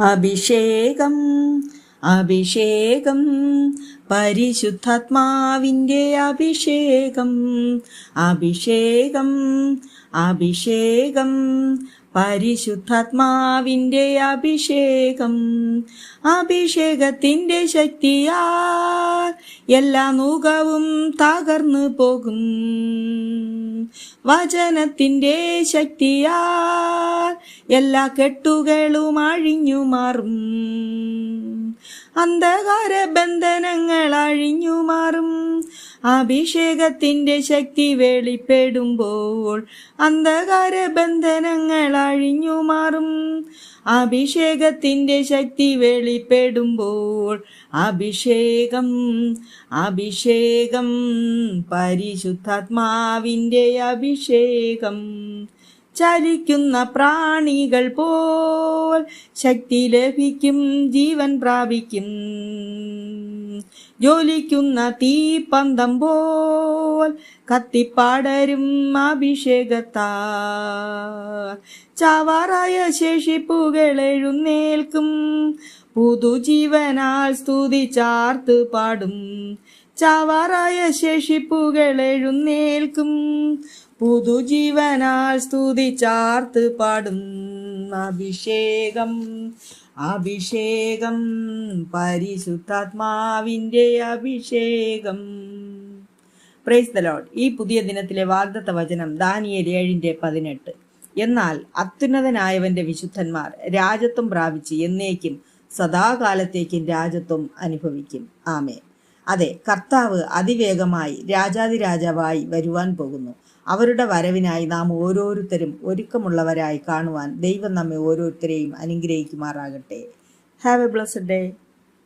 അഭിഷേകം അഭിഷേകം പരിശുദ്ധാത്മാവിന്റെ അഭിഷേകം അഭിഷേകം അഭിഷേകം പരിശുദ്ധാത്മാവിന്റെ അഭിഷേകം അഭിഷേകത്തിന്റെ ശക്തിയാൽ എല്ലാ മുഖവും തകർന്നു പോകും. വചനത്തിന്റെ ശക്തിയാ എല്ലാ കെട്ടുകളും അഴിഞ്ഞു മാറും. അന്ധകാര ബന്ധനങ്ങൾ അഴിഞ്ഞു മാറും. അഭിഷേകത്തിന്റെ ശക്തി വെളിപ്പെടുമ്പോൾ അന്ധകാര ബന്ധനങ്ങൾ അഴിഞ്ഞു മാറും. അഭിഷേകത്തിന്റെ ശക്തി വെളിപ്പെടുമ്പോൾ അഭിഷേകം അഭിഷേകം പരിശുദ്ധാത്മാവിന്റെ അഭിഷേകം. ചലിക്കുന്ന പ്രാണികൾ പോൽ ശക്തി ലഭിക്കും ജീവൻ പ്രാപിക്കും. ജ്വലിക്കുന്ന തീപ്പന്തം പോൽ കത്തിപ്പാടരും അഭിഷേകത്താ ചാവാറായ ശേഷിപ്പുകൾ എഴുന്നേൽക്കും പുതുജീവനാൽ സ്തുതി ചാർത്ത് പാടും. ചാവാറായ ശേഷിപ്പുകൾ എഴുന്നേൽക്കും പുതുജീവനാൽ സ്തുതി ചാർത്ത് പാടും. അഭിഷേകം അഭിഷേകം പരിശുദ്ധാത്മാവിന്റെ അഭിഷേകം. പ്രൈസ് ദ ലോഡ് ഈ പുതിയ ദിനത്തിലെ വാഗ്ദത്ത വചനം ദാനിയ ഏഴിന്റെ പതിനെട്ട്. എന്നാൽ അത്യുന്നതനായവന്റെ വിശുദ്ധന്മാർ രാജത്വം പ്രാപിച്ച് എന്നേക്കും സദാകാലത്തേക്കും രാജത്വം അനുഭവിക്കും. ആമേ അതെ കർത്താവ് അതിവേഗമായി രാജാതിരാജാവായി വരുവാൻ പോകുന്നു. അവരുടെ വരവിനായി നാം ഓരോരുത്തരും ഒരുക്കമുള്ളവരായി കാണുവാൻ ദൈവം നമ്മെ ഓരോരുത്തരെയും അനുഗ്രഹിക്കുമാറാകട്ടെ. Have A blessed day